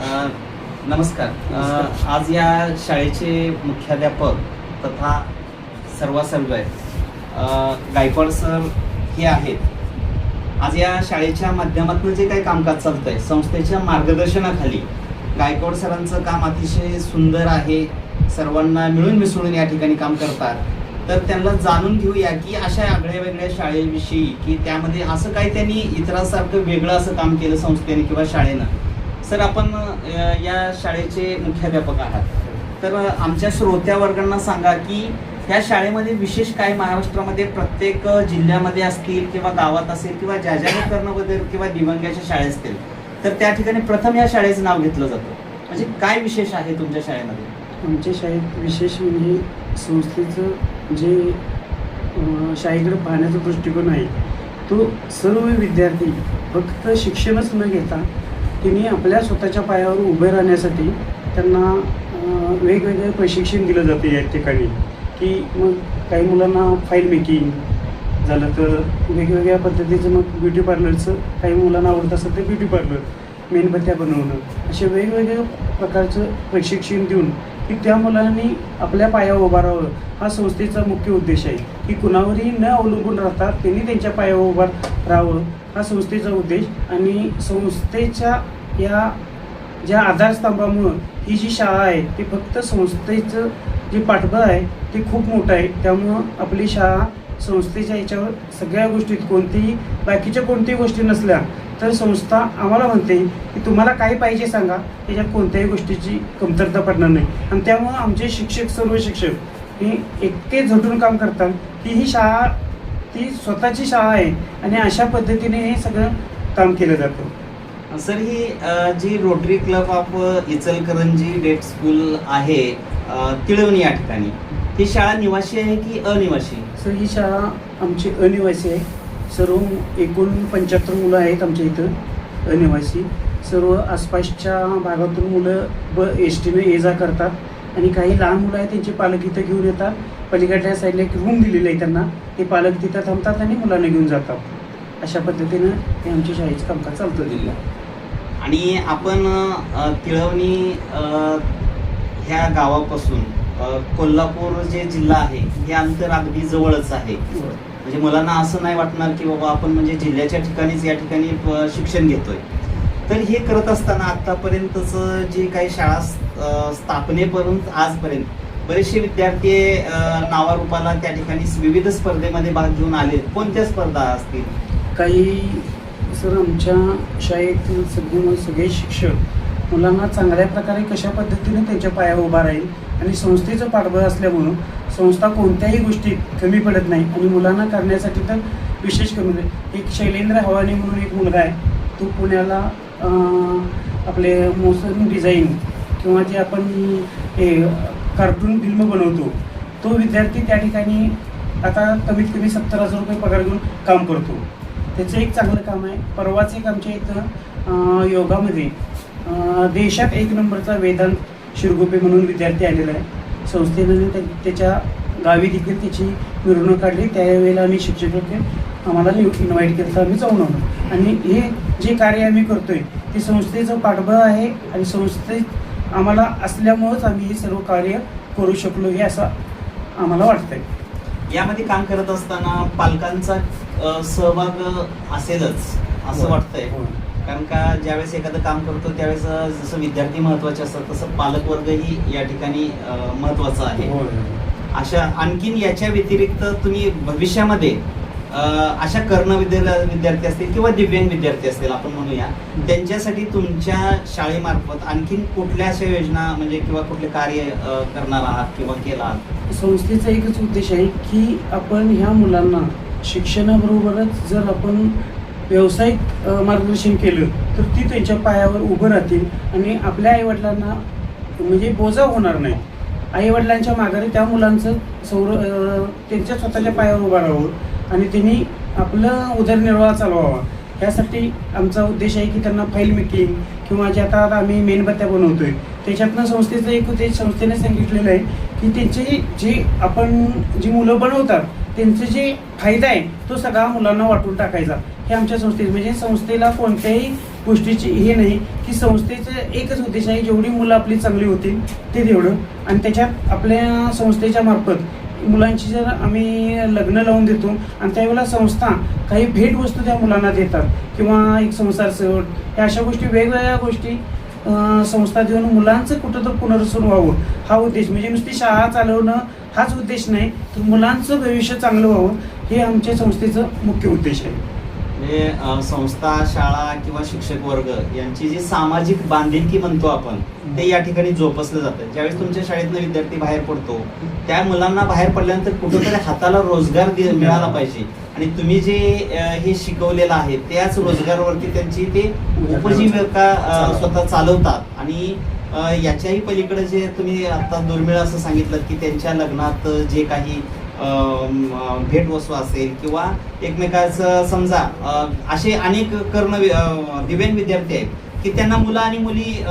नमस्कार. आज या शाळेचे मुख्याध्यापक तथा सर्व सर्व गायकवाड सर हे आहेत. आज या शाळेच्या माध्यमातून जे काही कामकाज चालतंय संस्थेच्या मार्गदर्शनाखाली गायकवाड सरांचं काम अतिशय सुंदर आहे. सर्वांना मिळून मिसळून या ठिकाणी काम करतात. तर त्यांना जाणून घेऊया की अशा आगळ्या वेगळ्या शाळेविषयी की त्यामध्ये असं काही त्यांनी इतरांसारखं वेगळं असं काम केलं संस्थेने किंवा शाळेनं. सर आपण या शाळेचे मुख्याध्यापक आहात. तर आमच्या श्रोत्या वर्गांना सांगा की ह्या शाळेमध्ये विशेष काय महाराष्ट्रामध्ये प्रत्येक जिल्ह्यामध्ये असतील किंवा गावात असेल किंवा ज्या ज्या कर्णबद्दल किंवा दिव्यांगाच्या शाळा असतील तर त्या ठिकाणी प्रथम या शाळेचं नाव घेतलं जातं. म्हणजे काय विशेष आहे तुमच्या शाळेमध्ये? आमच्या शाळेत विशेष म्हणजे संस्थेचं जे शाळेकडे पाहण्याचा दृष्टिकोन आहे तो सर्व विद्यार्थी फक्त शिक्षणच न घेता त्यांनी आपल्या स्वतःच्या पायावर उभे राहण्यासाठी त्यांना वेगवेगळे प्रशिक्षण दिलं जाते या ठिकाणी. की मग काही मुलांना फाईल मेकिंग झालं तर वेगवेगळ्या पद्धतीचं मग ब्युटी पार्लरचं काही मुलांना आवडत असेल तर ब्युटी पार्लर मेणबत्त्या बनवणं. असे वेगवेगळ्या प्रकारचं प्रशिक्षण देऊन की त्या मुलांनी आपल्या पायावर उभा राहावं. हा संस्थेचा मुख्य उद्देश आहे की कुणावरही न अवलंबून राहता त्यांनी त्यांच्या पायावर उभा राहावं. हा संस्थेचा उद्देश आणि संस्थेच्या या ज्या आधारस्तंभामुळं ही जी शाळा आहे ती फक्त संस्थेचं जे पाठबळ आहे ते खूप मोठं आहे. त्यामुळं आपली शाळा संस्थेच्या याच्यावर सगळ्या गोष्टीत कोणतीही बाकीच्या कोणत्याही गोष्टी नसल्या तर संस्था आम्हाला म्हणते की तुम्हाला काय पाहिजे सांगा. त्याच्यात कोणत्याही गोष्टीची कमतरता पडणार नाही. आणि त्यामुळं आमचे शिक्षक सर्व शिक्षक हे इतके झटून काम करतात. की ही शाळा ती स्वतःची शाळा आहे आणि अशा पद्धतीने हे सगळं काम केलं जातं. सर ही जी Rotary club of Ichalkaranji deaf school आहे तिळवणी या ठिकाणी. ही शाळा निवासी आहे की अनिवासी? सर ही शाळा आमची अनिवासी आहे. सर्व एकूण पंच्याहत्तर मुलं आहेत आमच्या इथं अनिवासी. सर्व आसपासच्या भागातून मुलं ब एस टीने ये जा करतात. आणि काही लहान मुलं आहेत त्यांचे पालक इथं घेऊन येतात. पलीकडल्या साईडला एक रूम दिलेलं आहे त्यांना. ते पालक तिथं थांबतात आणि मुलांना घेऊन जातात. अशा पद्धतीनं हे आमच्या शाळेचं कामकाज चालतं दिलं आणि आपण तिळवणी ह्या गावापासून कोल्हापूर जे जिल्हा आहे हे अंतर अगदी जवळच आहे. म्हणजे मुलांना असं नाही वाटणार की बाबा आपण म्हणजे जिल्ह्याच्या ठिकाणीच या ठिकाणी शिक्षण घेतोय. तर हे करत असताना आतापर्यंतचं जे काही शाळा स्थापनेपर्यंत आजपर्यंत बरेचसे विद्यार्थी नावारूपाला त्या ठिकाणी विविध स्पर्धेमध्ये भाग घेऊन आले. कोणत्या स्पर्धा असतील? काही सर आमच्या शाळेतील सगळे सगळे शिक्षक मुलांना चांगल्या प्रकारे कशा पद्धतीने त्यांच्या पायावर उभा राहील आणि संस्थेचं पाठबळ असल्यामुळं संस्था कोणत्याही गोष्टीत कमी पडत नाही आणि मुलांना करण्यासाठी तर विशेष करून एक शैलेंद्र हवानी म्हणून एक मुलगा आहे. तो पुण्याला आपले मोसन डिझाईन किंवा जे आपण हे कार्टून फिल्म बनवतो. तो विद्यार्थी त्या ठिकाणी आता कमीत कमी सत्तर हजार रुपये पगार घेऊन काम करतो. त्याचं एक चांगलं काम आहे. परवाच एक आमच्या इथं योगामध्ये देशात एक नंबरचा वेदांत शिरगोपे म्हणून विद्यार्थी आलेला आहे. संस्थेनं त्या- त्याच्या गावी देखील त्याची मिरवणूक काढली. त्यावेळेला आम्ही शिक्षक होते. आम्हाला इन्व्हाइट केलं तर आम्ही जाऊन आलो. आणि हे जे कार्य आम्ही करतोय ते संस्थेचं पाठबळ आहे आणि संस्थेत आम्हाला असल्यामुळंच आम्ही हे सर्व कार्य करू शकलो हे असं आम्हाला वाटतंय यामध्ये काम करत असताना पालकांचा सहभाग असेलच असं. वाटतंय. कारण का ज्यावेळेस एखादं काम करतो त्यावेळेस जसं विद्यार्थी महत्त्वाचे असतात तसं पालकवर्गही या ठिकाणी महत्त्वाचा आहे. अशा आणखीन याच्या व्यतिरिक्त तुम्ही भविष्यामध्ये अशा कर्ण विद्या- विद्यार्थी असतील किंवा दिव्यांग विद्यार्थी असतील आपण म्हणूया त्यांच्यासाठी तुमच्या शाळेमार्फत आणखीन कुठल्या अशा योजना म्हणजे किंवा कुठले कार्य करणार आहात किंवा केला आहात? संस्थेचा एकच उद्देश आहे की आपण ह्या मुलांना शिक्षणाबरोबरच जर आपण व्यावसायिक मार्गदर्शन केलं तर ती त्यांच्या पायावर उभं राहतील आणि आपल्या आईवडिलांना म्हणजे बोजा होणार नाही आईवडिलांच्या माघारी त्या मुलांचं सौर त्यांच्या स्वतःच्या पायावर उभं राहावं. आणि त्यांनी आपलं उदरनिर्वाह चालवावा. यासाठी आमचा उद्देश आहे की त्यांना फाईल मेकिंग किंवा जे आता आम्ही मेणबत्त्या बनवतो आहे त्याच्यातनं संस्थेचं एक उद्देश संस्थेने सांगितलेलं आहे की त्यांचे जे आपण जी मुलं बनवतात त्यांचं जे फायदा आहे तो सगळा मुलांना वाटून टाकायचा. हे आमच्या संस्थेत म्हणजे संस्थेला कोणत्याही गोष्टीची हे नाही की संस्थेचं एकच उद्देश आहे जेवढी मुलं आपली चांगली होतील ते तेवढं. आणि त्याच्यात आपल्या संस्थेच्या मार्फत मुलांची जर आम्ही लग्न लावून देतो आणि त्यावेळेला संस्था काही भेटवस्तू त्या मुलांना देतात किंवा एक संसार सेवट या अशा गोष्टी वेगवेगळ्या गोष्टी संस्था देऊन मुलांचं कुठं तर पुनर्वसन व्हावं हा उद्देश. म्हणजे नुसती शाळा चालवणं हाच उद्देश नाही तर मुलांचं भविष्य चांगलं व्हावं हे आमच्या संस्थेचं मुख्य उद्देश आहे. म्हणजे संस्था शाळा किंवा शिक्षक वर्ग यांची जी सामाजिक बांधिलकी म्हणतो आपण ते या ठिकाणी जोपासलं जातं. ज्यावेळेस तुमच्या शाळेतनं विद्यार्थी बाहेर पडतो त्या मुलांना बाहेर पडल्यानंतर कुठेतरी हाताला रोजगार मिळाला पाहिजे. आणि तुम्ही जे हे शिकवलेलं आहे त्याच रोजगारावरती त्यांची ते उपजीविका स्वतः चालवतात. आणि याच्याही पलीकडे जे तुम्ही आता दुर्मिळ असं सांगितलं की त्यांच्या लग्नात जे काही भेटवस्तू असेल किंवा एकमेकाचं समजा असे अनेक कर्ण वि- दिव्यांग विद्यार्थी आहेत की त्यांना मुलं आणि मुली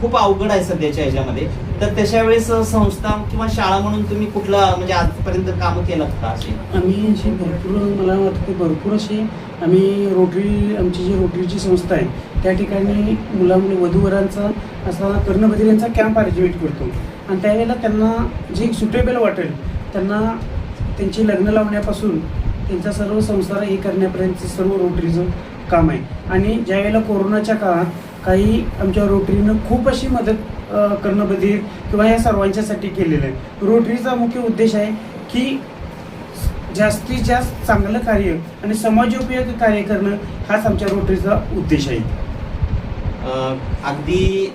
खूप अवघड आहे सध्याच्या ह्याच्यामध्ये. तर त्याच्या वेळेस संस्था किंवा शाळा म्हणून तुम्ही कुठलं म्हणजे आजपर्यंत कामं केलं का असे? आम्ही असे भरपूर मला वाटतं की भरपूर अशी आम्ही रोटरी आमची जी रोटरीची संस्था आहे त्या ठिकाणी मुला वधूवरांचा असा कर्णबधिरांचा कॅम्प अरेंजमेंट करतो. आणि त्यावेळेला त्यांना जे सुटेबल वाटेल त्यांना त्यांची लग्न लावण्यापासून त्यांचा सर्व संसार हे करण्यापर्यंतचं सर्व रोटरीचं काम आहे. आणि ज्यावेळेला कोरोनाच्या काळात काही आमच्या रोटरीनं खूप अशी मदत अ, कर्णबधीर किंवा या सर्वांच्यासाठी केलेलं आहे. रोटरीचा मुख्य उद्देश आहे की जास्तीत जास्त चांगलं कार्य आणि समाजोपयोगी कार्य करणं हाच आमच्या रोटरीचा उद्देश आहे. अगदी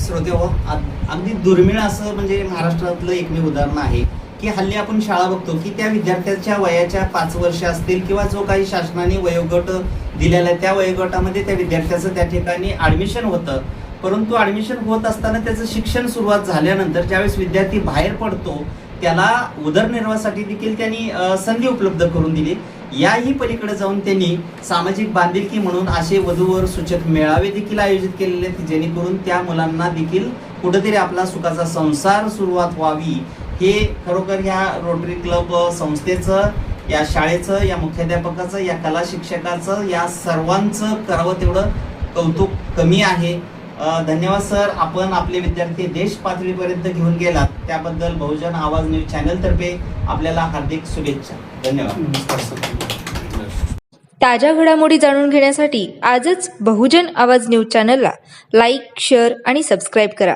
श्रोते हो, अग- अगदी दुर्मिळ असं म्हणजे महाराष्ट्रातलं एकमेव उदाहरण आहे. की हल्ली आपण शाळा बघतो की त्या विद्यार्थ्याच्या वयाच्या पाच वर्ष असतील किंवा जो काही शासनाने वयोगट दिलेला आहे त्या वयोगटामध्ये त्या विद्यार्थ्याचं त्या ठिकाणी ऍडमिशन होतं. परंतु ऍडमिशन होत असताना त्याचं शिक्षण सुरुवात झाल्यानंतर ज्यावेळेस विद्यार्थी बाहेर पडतो त्याला उदरनिर्वाहासाठी देखील त्यांनी संधी उपलब्ध करून दिली. याही पलीकडे जाऊन त्यांनी सामाजिक बांधिलकी म्हणून असे वधूवर सूचक मेळावे देखील आयोजित केलेले आहेत जेणेकरून त्या मुलांना देखील कुठेतरी आपला सुखाचा संसार सुरुवात व्हावी. हे खरोखर ह्या रोटरी क्लब संस्थेचं या शाळेचं या मुख्याध्यापकाचं या कला शिक्षकाचं या सर्वांचं करावं तेवढं कौतुक कमी आहे. धन्यवाद सर. आपण आपले विद्यार्थी देश पातळीपर्यंत घेऊन गेलात. त्याबद्दल बहुजन आवाज न्यूज चॅनल तर्फे आपल्याला हार्दिक शुभेच्छा. धन्यवाद. ताज्या घडामोडी जाणून घेण्यासाठी आजच बहुजन आवाज न्यूज चॅनलला लाईक शेअर आणि सबस्क्राईब करा.